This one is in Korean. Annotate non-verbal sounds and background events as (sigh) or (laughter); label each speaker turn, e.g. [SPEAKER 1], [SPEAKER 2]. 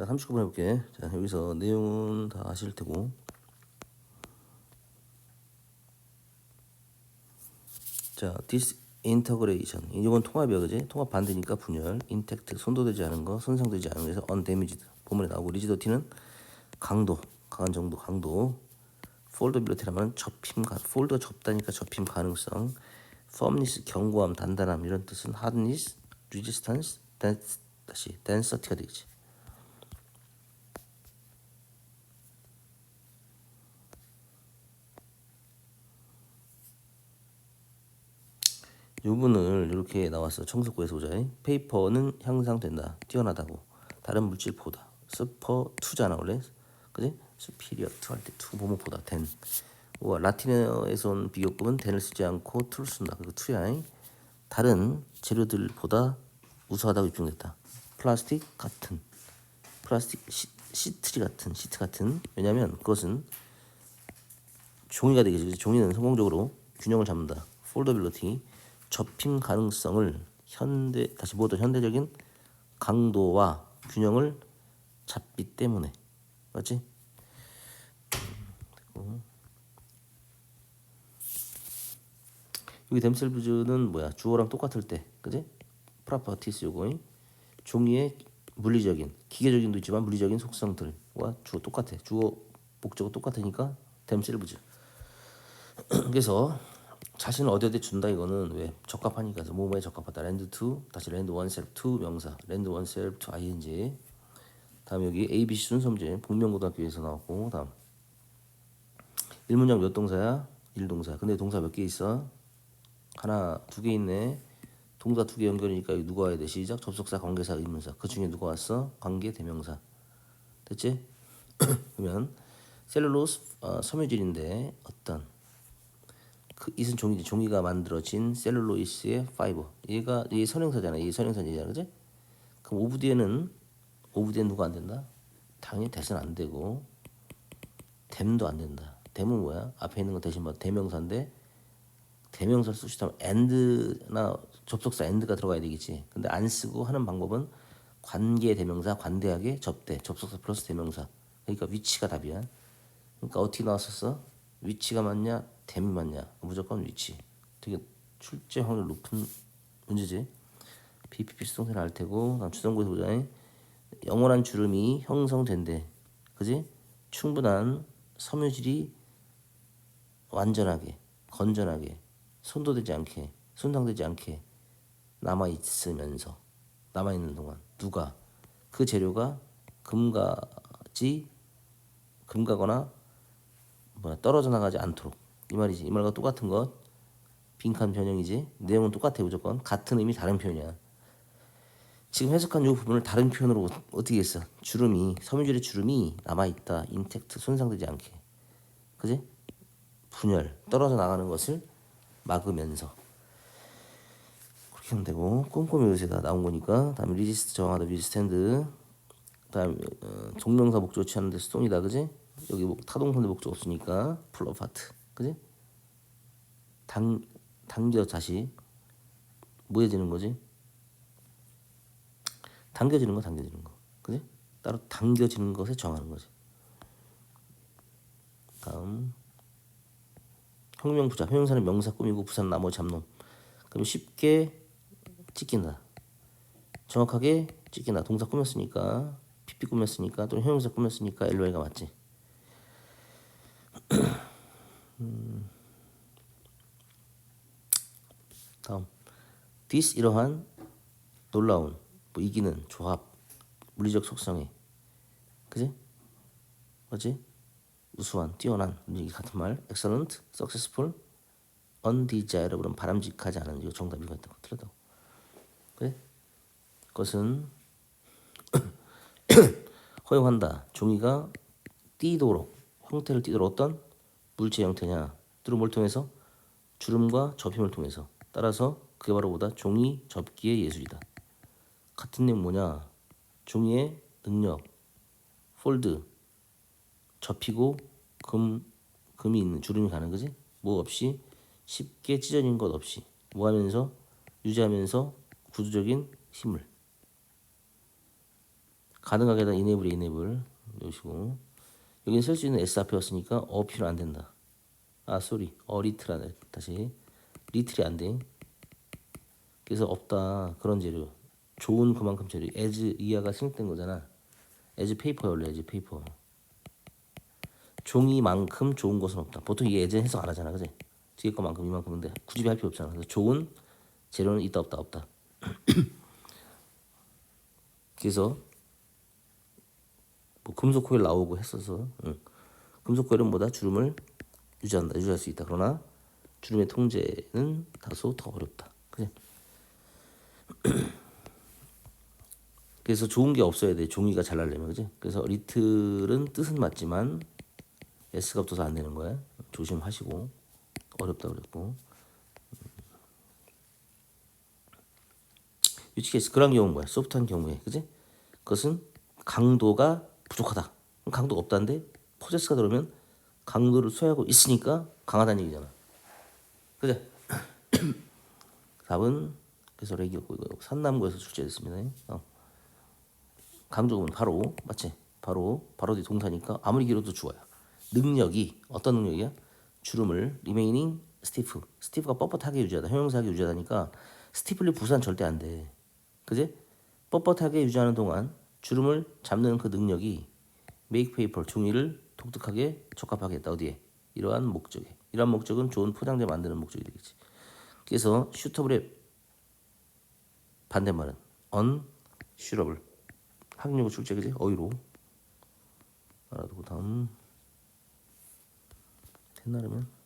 [SPEAKER 1] 자, 39번 해볼게. 자, 여기서 내용은 다 아실 테고. 자, disintegration. 이건 통합이야, 그지? 통합 반대니까 분열. intact, 손도되지 않은 거, 손상되지 않은 거에서 undamaged. 본문에 나오고, rigidity는 강도, 강한 정도, 강도. foldability라면 접힘, 가, 폴드가 접다니까 접힘 가능성. firmness, 견고함, 단단함 이런 뜻은 hardness, resistance, dens, 다시 density가 되겠지. 유분을 이렇게 나왔어. 청석구에서 보자. 페이퍼는 향상된다. 뛰어나다고. 다른 물질보다. 슈퍼 투잖아 원래. 그지? 수피리어 투할 때 투 보면 보다 된. 우와 라틴어에서 온 비교급은 den을 쓰지 않고 투를 쓴다. 그리고 투야. 다른 재료들보다 우수하다고 입증됐다. 플라스틱 같은. 플라스틱 시, 시트리 같은 시트 같은. 왜냐면 그것은 종이가 되겠지. 종이는 성공적으로 균형을 잡는다. 폴더빌리티 접힘 가능성을 현대 다시 모두 현대적인 강도와 균형을 잡기 때문에 맞지? 여기 댐셀브즈는 뭐야? 주어랑 똑같을 때, 그지? 프라퍼티스 요거 종이의 물리적인, 기계적인도 있지만 물리적인 속성들과 주어 똑같아. 주어 목적어 똑같으니까 댐셀브즈. (clears throat) 그래서 자신을 어디 어디 준다 이거는 왜 적합하니까 뭐뭐에 적합하다. 랜드 투 다시 랜드 원셀프 투 명사. 랜드 투 ing. 다음 여기 ABC 순서 문제 복면고등학교에서 나왔고 다음. 일문장 몇 동사야? 일동사. 근데 동사 몇 개 있어? 하나 두 개 있네. 동사 두 개 연결이니까 누가 와야 돼? 시작. 접속사 관계사 의문사. 그 중에 누가 왔어? 관계 대명사. 됐지? (clears throat) 그러면 셀룰로스 어, 섬유질인데 어떤? 그 이슨 종이 종이가 만들어진 셀룰로이스의 파이버. 얘가 이 선행사잖아. 이 선행사잖아, 그지? 그럼 오브 뒤에는 오브 뒤에 누가 안 된다? 당연히 대선 안 되고 댐도 안 된다. 댐은 뭐야? 앞에 있는 거 대신 뭐 대명사인데 대명사를 쓰고 싶다면 and나 접속사 and가 들어가야 되겠지. 근데 안 쓰고 하는 방법은 관계 대명사 관대하게 접대 접속사 플러스 대명사. 그러니까 위치가 답이야. 그러니까 어떻게 나왔었어? 위치가 맞냐? 댐이 맞냐? 무조건 위치. 되게 출제 확률 높은 문제지. BPP 수동태는 알 테고 다음 주성구에서 보자. 영원한 주름이 형성된대. 그지? 충분한 섬유질이 완전하게, 건전하게, 손도 되지 않게, 손상되지 않게 남아 있으면서 남아 있는 동안 누가 그 재료가 금가지 금가거나 뭐야 떨어져 나가지 않도록 이 말이지. 이 말과 똑같은 것. 빈칸 변형이지. 내용은 똑같아 무조건. 같은 의미 다른 표현이야. 지금 해석한 이 부분을 다른 표현으로 어떻게 했어? 주름이 섬유질의 주름이 남아 있다. 인텍트 손상되지 않게. 그지? 분열 떨어져 나가는 것을 막으면서. 그렇게 하면 되고. 꼼꼼히 요새 다 나온 거니까. 다음에 리지스트 정하다. 리지스탠드. 다음 어, 동명사 목적 취하는데 수동이다. 그지? 여기 뭐 타동사인데 목적 없으니까. 플러 파트 그지? 당 당겨 다시 뭐해지는 거지? 당겨지는 거 당겨지는 거. 그지? 따로 당겨지는 것에 정하는 거지. 다음. 혁명 부자 형용사는 명사 꾸미고 부사는 나머지 잡놈. 그럼 쉽게 찍힌다. 정확하게 찍힌다. 동사 꾸몄으니까 PP 꾸몄으니까 또 형용사 꾸몄으니까 LY가 맞지 다음. This 이러한 놀라운 뭐 이기는 조합 물리적 속성에. 그지? 뭐지? 우수한 뛰어난 이 같은 말. Excellent, successful, undesirable은 바람직하지 않은 이거 정답 이거 했다고 틀렸다고. 그래? 그것은 (coughs) 허용한다. 종이가 띄도록 형태를 띄도록 어떤 물체 형태냐? 주로 뭘 통해서 주름과 접힘을 통해서 따라서 그게 바로 보다? 종이 접기의 예술이다. 같은 내용 뭐냐? 종이의 능력, 폴드, 접히고 금 금이 있는 주름이 가는 거지? 뭐 없이 쉽게 찢어진 것 없이 뭐 하면서? 유지하면서 구조적인 힘을. 가능하게다. enable에 enable 넣으시고 여기는 쓸 수 있는 s 앞에 왔으니까 어 필요 안 된다. 아 쏘리 어 리트라네. 다시 리틀이 안 돼. 그래서 없다 그런 재료 좋은 그만큼 재료 as 이하가 생략된 거잖아. as 페이퍼야 원래 as 페이퍼. 종이만큼 좋은 것은 없다. 보통 이 as 해석 안 하잖아, 그지? 뒤에 거만큼 이만큼인데 굳이 할 필요 없잖아. 그래서 좋은 재료는 있다 없다 없다. (clears throat) 그래서 뭐 금속 코일 나오고 했어서 응. 금속 코일은 뭐다 주름을 유지한다 유지할 수 있다 그러나 주름의 통제는 다소 더 어렵다. 그지 (clears throat) 그래서 좋은 게 없어야 돼. 종이가 잘 날려면 그지? 그래서 리틀은 뜻은 맞지만 S가 없어서 안 되는 거야. 조심하시고. 어렵다 그랬고. 유치 케이스. 그런 경우는 뭐야? 소프트한 경우에. 그지? 그것은 강도가 부족하다. 강도가 없다는데 포제스가 들어오면 강도를 소유하고 있으니까 강하다는 얘기잖아. 그지? (coughs) 답은 그래서 렉이었고 이거 산남구에서 출제됐습니다. 어. 강조금은 바로 맞지? 바로 바로 뒤 동사니까 아무리 길어도 주어야. 능력이 어떤 능력이야? 주름을 remaining stiff. stiff가 뻣뻣하게 유지하다. 형용사하게 유지하다니까 스티플리 부산 절대 안 돼. 그지? 뻣뻣하게 유지하는 동안 주름을 잡는 그 능력이 make paper 종이를 독특하게 적합하게 했다. 어디에? 이러한 목적에. 이러한 목적은 좋은 포장재 만드는 목적이 되겠지. 그래서 슈터블의 반대말은 unsuitable. 학력고 출제 그지? 어휘로 알아두고 다음 됐나르면